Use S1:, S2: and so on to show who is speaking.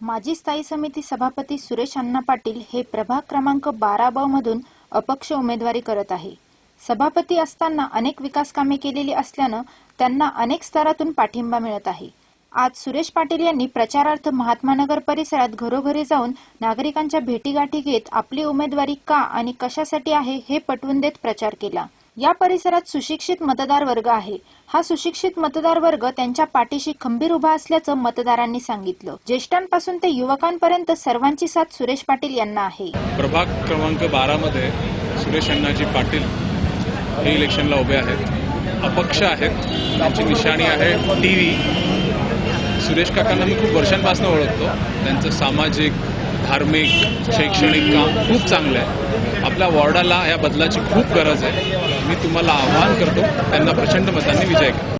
S1: माजी स्थायी समिती सभापती सुरेश अण्णा पाटील हे प्रभाग क्रमांक बारा ब मधून अपक्ष उमेदवारी करत आहे. सभापती असताना अनेक विकास कामे केलेली असल्यानं त्यांना अनेक स्तरातून पाठिंबा मिळत आहे. आज सुरेश पाटील यांनी प्रचारार्थ महात्मानगर परिसरात घरोघरी जाऊन नागरिकांच्या भेटीगाठी घेत आपली उमेदवारी का आणि कशासाठी आहे हे पटवून देत प्रचार केला. या परिसरात सुशिक्षित मतदार वर्ग आहे. हा सुशिक्षित मतदार वर्ग त्यांच्या पाठीशी खंबीर उभा असल्याचं मतदारांनी सांगितलं. ज्येष्ठांपासून ते युवकांपर्यंत सर्वांची साथ सुरेश पाटील यांना आहे.
S2: प्रभाग क्रमांक बारा मध्ये सुरेश अण्णाजी पाटील हे इलेक्शनला उभे आहेत. अपक्ष आहेत. त्यांची निशाणी आहे टीव्ही. सुरेश काकांना मी खूप वर्षांपासून ओळखतो. त्यांचं सामाजिक धार्मिक शैक्षणिक काम खूप चांगलं आहे. आपल्या वॉर्डाला या बदलाची खूप गरज आहे. मी तुम्हाला आवाहन करतो त्यांना प्रचंड मतांनी विजय केला